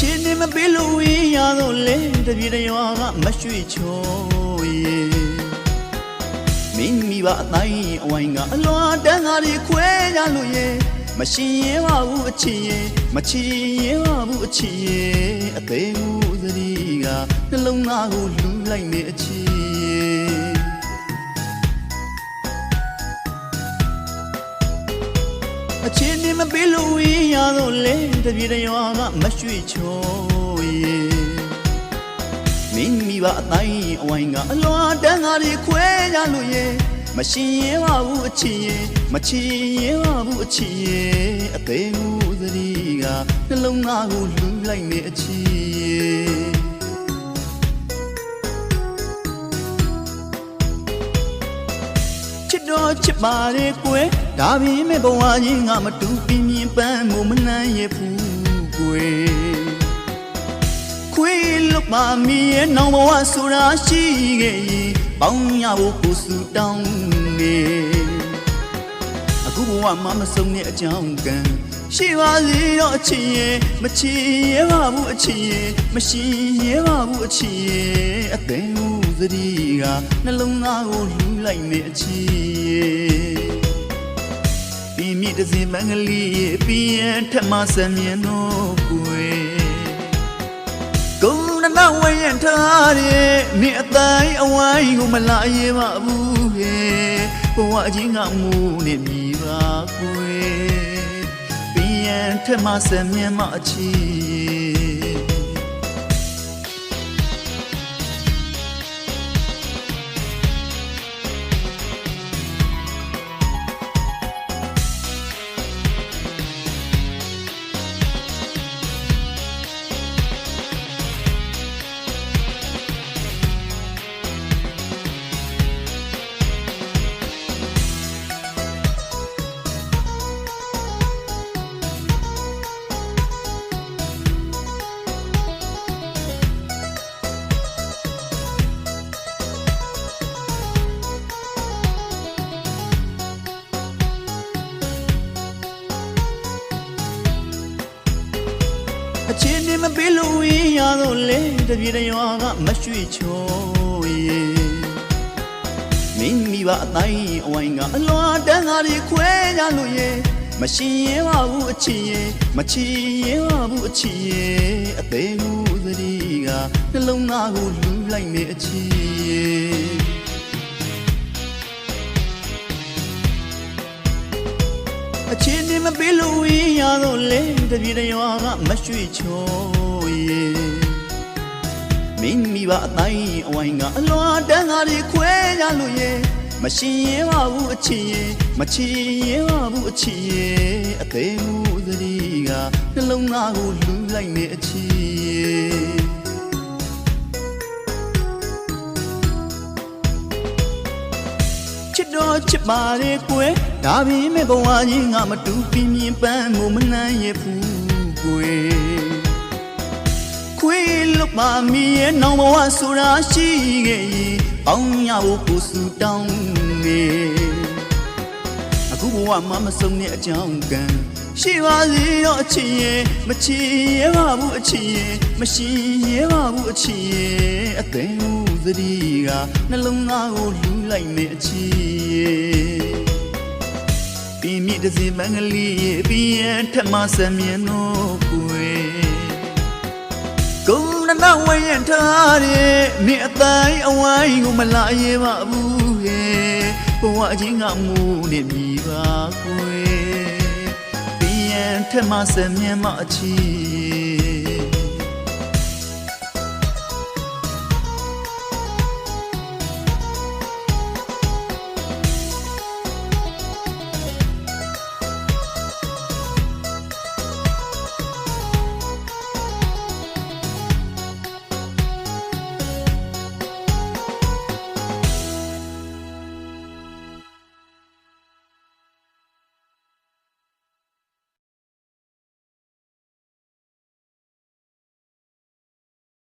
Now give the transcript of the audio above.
ချင်းနေမပေးလို့ဝင်းရတော့လေတပြေတရွာကမရွှေချောရေမင်းမိဘအတိုင်းအဝိုင်းကအလွာတန်းသားတွေခွဲကြလို့ရေမရှင်ရဲပါဘူးအချစ်ရေမချီရဲပါဘူးအချစ်ရေအသေးမှုသတိကနှလုံးသားကိုလူလိုက်နေအချစ် အချင်းနေမပေးလို့ဝင်းရတော့လေတပြေတရွာကမရွှေချောရေမင်းမိဘအတိုင်းအဝိုင်းကအလွာတန်းသားတွေခွဲကြလို့ရေမရှင်ရဲပါဘူးအချစ်ရေမချီရဲပါဘူးအချစ်ရေအသေးမှုသတိကနှလုံးသားကိုလူလိုက်နေအချစ်ရေ တော်ချစ်ပါလေကွယ်ဒါပေမဲ့ဘဝကြီးငါမတူပြင်းပြင်းပန်းမှုမနှမ်းရဘူးကွယ်ခွေးလွတ်ပါမီရဲ့နောင်ဘဝဆိုတာရှိခဲ့ရင်ပေါင်းရဖို့ကိုစုတောင်းနေအခုဘဝမှာမဆုံးတဲ့အကြောင်းကံရှိပါလေတော့အချစ်ရဲ့မချစ်ရဲပါဘူးအချစ်ရဲ့မရှိရဲပါဘူးအချစ်ရဲ့အသိဦး သတိကနှလုံးသားကိုလူလိုက်နေအချစ်ရဲ့ပြင်းမြစ်တစ်စင်မင်္ဂလိရဲ့ပြင်းထမဆမြင်တော့ကိုယ်ကုန်းနဝဲရထားတဲ့နေအတိုင်းအဝိုင်းကိုမလာရဲပါဘူးဟဲ့ဘဝချင်းကမူနေမိပါကိုယ်ပြန်ထမဆမြင်မအချီ ပေးလို့ဝင်းရတော့လေတပြေတရွာကမရွှေချောရေမင်းမိဘအတိုင်းအဝိုင်းကအလွာတန်းသားတွေခွဲကြလို့ရေမရှင်ရဲပါဘူးအချစ်ရေမချီရဲပါဘူးအချစ်ရေအသေးမှုသတိကနှလုံးသားကိုလူလိုက်နေအချစ်ရေ ပေးလို့ဝင်းရတော့လေတပြေတရွာကမရွှေချောရေမင်းမိဘအတိုင်းအဝိုင်းကအလွာတန်းသားတွေခွဲကြလို့ရေမရှင်ရဲပါဘူးအချစ်ရေမချီရဲပါဘူးအချစ်ရေအသေးမှုသတိကနှလုံးသားကိုလူလိုက်နေအချစ် ချစ်တော်ချစ်ပါလေကွယ်ဒါပေမဲ့ဘဝကြီးငါမတူပြင်းပြင်းပန်းမှုမနှမ်းရဘူးကွယ်ခွေးလွတ်ပါမီရဲ့နောင်ဘဝဆိုတာရှိခဲ့ရင်ပေါင်းရဖို့ကိုစုတောင်းနေအခုဘဝမှာမဆုံးတဲ့အကြောင်းကံရှိပါစေတော့အချစ်ရဲ့မချစ်ရဲပါဘူးအချစ်ရဲ့မရှိရဲပါဘူးအချစ်ရဲ့အသိဦး သတိကနှလုံးသားကိုလူလိုက်နေအချစ်ရဲ့ပြင်းမြစ်တစ်စင်မင်္ဂလိရဲ့ပြင်းထမဆမြင်တော့ကိုယ်ကုန်းနနဝဲရထားတဲ့နေအတိုင်းအဝိုင်းကိုမလာရဲပါဘူးဟဲ့ဘဝချင်းကမူနေမိပါကိုယ်ပြင်းထမဆမြင်မအချီ